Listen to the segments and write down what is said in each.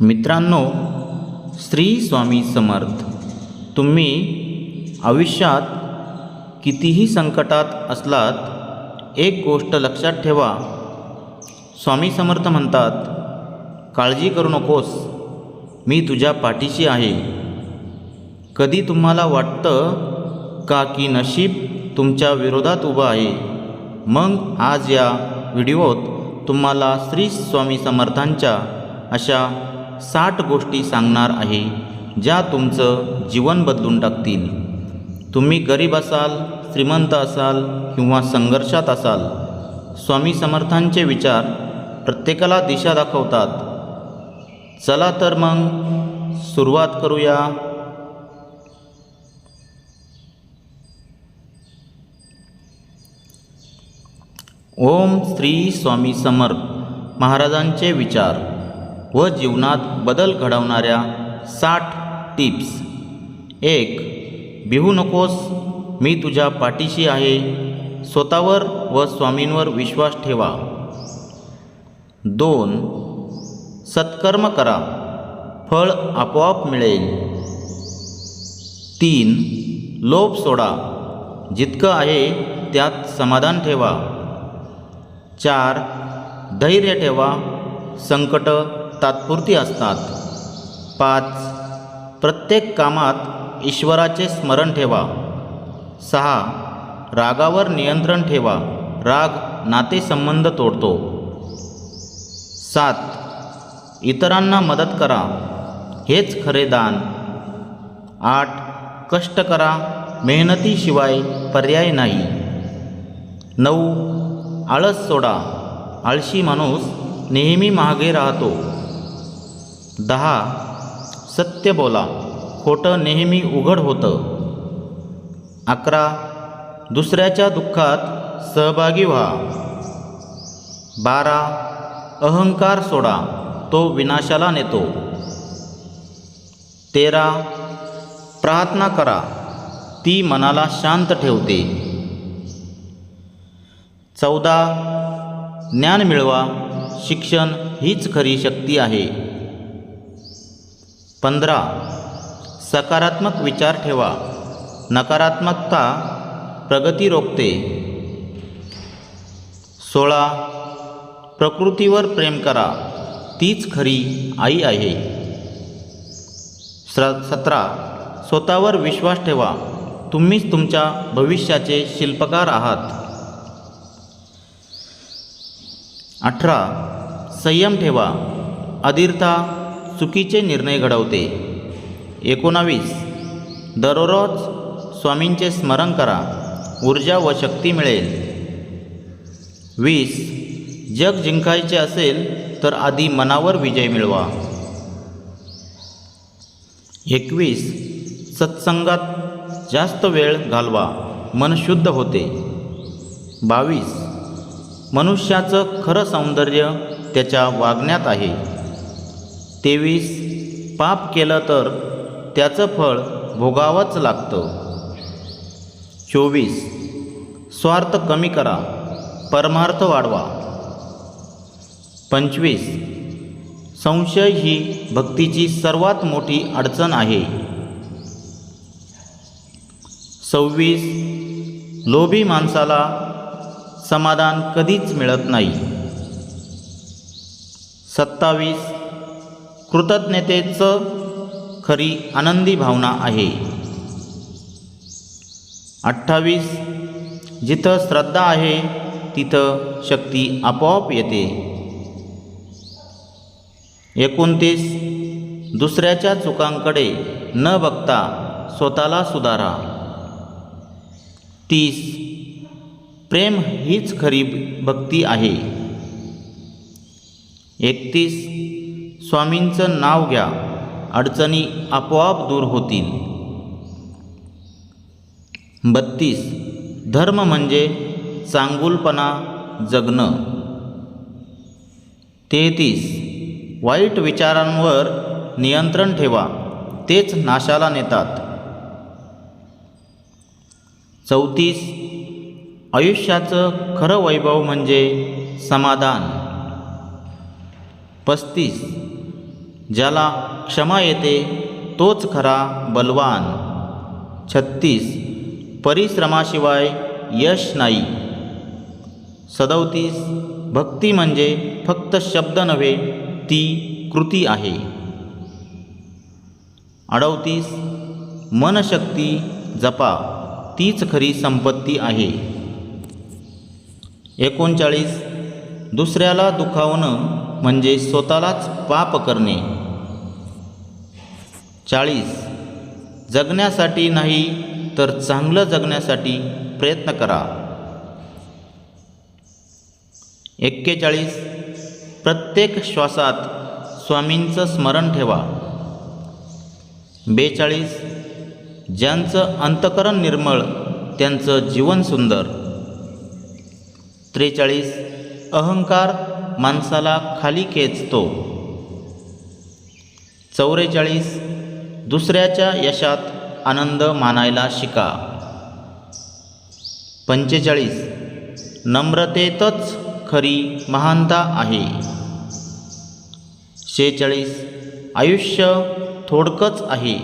मित्रांनो श्री स्वामी समर्थ तुम्ही आयुष्यात कितीही संकटात असलात एक गोष्ट लक्षात ठेवा. स्वामी समर्थ म्हणतात काळजी करू नकोस मी तुझ्या पाठीशी आहे. कधी तुम्हाला वाटतं का की नशीब तुमच्या विरोधात उभं आहे? मग आज या व्हिडिओत तुम्हाला श्री स्वामी समर्थांच्या अशा साठ गोष्टी सांगणार आहे ज्या तुमचं जीवन बदलून टाकतील. तुम्ही गरीब असाल श्रीमंत असाल किंवा संघर्षात असाल स्वामी समर्थांचे विचार प्रत्येकाला दिशा दाखवतात. चला तर मग सुरुवात करूया. ओम श्री स्वामी समर्थ महाराजांचे विचार. व जीवनात बदल घडवणाऱ्या साठ टिप्स. एक भिवू नकोस. मी तुझ्या पाठीशी आहे. स्वतःवर व स्वामींवर विश्वास ठेवा. दोन सत्कर्म करा. फळ आपोआप मिळेल. तीन लोभ सोडा. जितकं आहे त्यात समाधान ठेवा. चार धैर्य ठेवा. संकट तात्पुरती असतात. पाच. प्रत्येक कामात ईश्वराचे स्मरण ठेवा. सहा. रागावर नियंत्रण ठेवा. राग नातेसंबंध तोडतो. सात. इतरांना मदत करा. हेच खरे दान. आठ. कष्ट करा. मेहनतीशिवाय पर्याय नाही. नऊ. आळस सोडा. आळशी माणूस नेहमी मागे राहतो. दहा सत्य बोला खोटं नेहमी उघड होतं. अकरा दुसऱ्याच्या दुःखात सहभागी व्हा. बारा अहंकार सोडा तो विनाशाला नेतो. तेरा प्रार्थना करा ती मनाला शांत ठेवते. चौदा ज्ञान मिळवा शिक्षण हीच खरी शक्ती आहे. पंधरा. सकारात्मक विचार ठेवा. नकारात्मकता प्रगती रोखते. सोळा. प्रकृतीवर प्रेम करा. तीच खरी आई आहे. स सतरा. स्वतःवर विश्वास ठेवा. तुम्हीच तुमच्या भविष्याचे शिल्पकार आहात. अठरा. संयम ठेवा. अधीरता चुकीचे निर्णय घडवते. एकोणावीस. दररोज स्वामींचे स्मरण करा. ऊर्जा व शक्ती मिळेल. वीस. जग जिंकायचे असेल तर आधी मनावर विजय मिळवा. एकवीस. सत्संगात जास्त वेळ घालवा. मन शुद्ध होते. बावीस. मनुष्याचं खरं सौंदर्य त्याच्या वागण्यात आहे. तेवीस पाप केलं तर त्याचं फळ भोगावंच लागतं. चोवीस. स्वार्थ कमी करा परमार्थ वाढवा. पंचवीस. संशय ही भक्तीची सर्वात मोठी अडचण आहे. सव्वीस. लोभी माणसाला समाधान कधीच मिळत नाही. सत्तावीस. कृतज्ञतेचं खरी आनंदी भावना आहे. अठ्ठावीस जिथं श्रद्धा आहे तिथं शक्ती आपोआप येते. एकोणतीस दुसऱ्याच्या चुकांकडे न बघता स्वतःला सुधारा. तीस प्रेम हीच खरी भक्ती आहे. एकतीस स्वामींचं नाव घ्या. अडचणी आपोआप दूर होतील. बत्तीस. धर्म म्हणजे चांगुलपणा जगणं. तेहतीस. वाईट विचारांवर नियंत्रण ठेवा. तेच नाशाला नेतात. चौतीस. आयुष्याचं खरं वैभव म्हणजे समाधान. पस्तीस. ज्याला क्षमा येते तोच खरा बलवान. छत्तीस. परिश्रमाशिवाय यश नाही. सदौतीस. भक्ती म्हणजे फक्त शब्द नव्हे ती कृती आहे. अडवतीस मनशक्ती जपा तीच खरी संपत्ती आहे. एकोणचाळीस. दुसऱ्याला दुखावणं म्हणजे स्वतःलाच पाप करणे. चाळीस. जगण्यासाठी नाही तर चांगलं जगण्यासाठी प्रयत्न करा. एक्केचाळीस. प्रत्येक श्वासात स्वामींचं स्मरण ठेवा. बेचाळीस. ज्यांचं अंतकरण निर्मळ त्यांचं जीवन सुंदर. त्रेचाळीस. अहंकार माणसाला खाली खेचतो. चौवेचाळीस दुसऱ्याच्या यशात आनंद मानायला शिका. पंचेचाळीस. नम्रतेतच खरी महानता आहे. शेचाळीस आयुष्य थोडकंच आहे.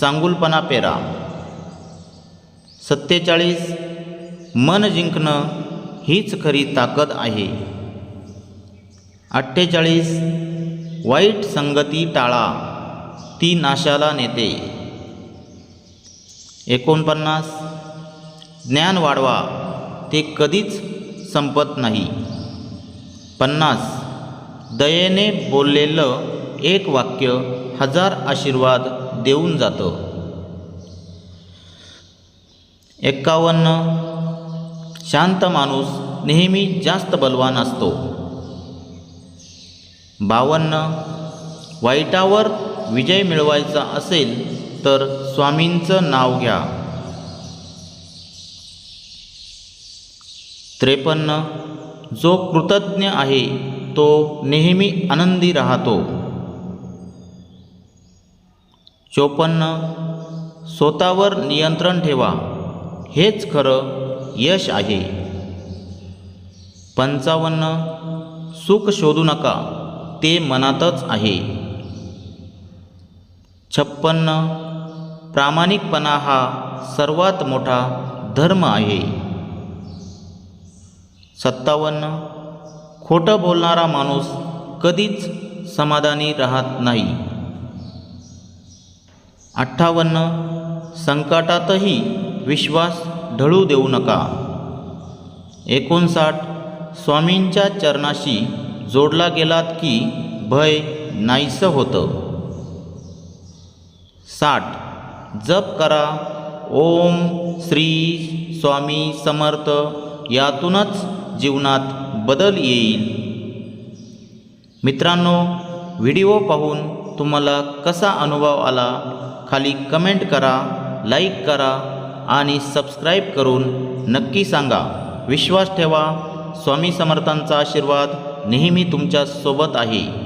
चांगुलपणा पेरा. सत्तेचाळीस. मन जिंकणं हीच खरी ताकद आहे. अठ्ठेचाळीस. वाईट संगती टाळा. ती नाशाला नेते. एकोणपन्नास. ज्ञान वाढवा ते कधीच संपत नाही. पन्नास. दयेने बोललेलं एक वाक्य हजार आशीर्वाद देऊन जातं. एक्कावन्न. शांत माणूस नेहमी जास्त बलवान असतो. बावन्न. वाईटावर विजय मिळवायचा असेल तर स्वामींचं नाव घ्या. त्रेपन्न. जो कृतज्ञ आहे तो नेहमी आनंदी राहतो. चोपन्न. स्वतःवर नियंत्रण ठेवा. हेच खरं यश आहे. पंचावन्न. सुख शोधू नका. ते मनातच आहे. छप्पन्न. प्रामाणिकपणा हा सर्वात मोठा धर्म आहे. सत्तावन्न. खोटं बोलणारा माणूस कधीच समाधानी राहत नाही. अठ्ठावन्न. संकटातही विश्वास ढळू देऊ नका. एकोणसाठ. स्वामींच्या चरणाशी जोडला गेलात की भय नाहीसं होतं. साठ. जप करा. ओम श्री स्वामी समर्थ. यातूनच जीवनात बदल येईल. मित्रांनो व्हिडिओ पाहून तुम्हाला कसा अनुभव आला खाली कमेंट करा लाईक करा आणि सबस्क्राईब करून नक्की सांगा. विश्वास ठेवा. स्वामी समर्थांचा आशीर्वाद नेहमी तुमच्यासोबत आहे.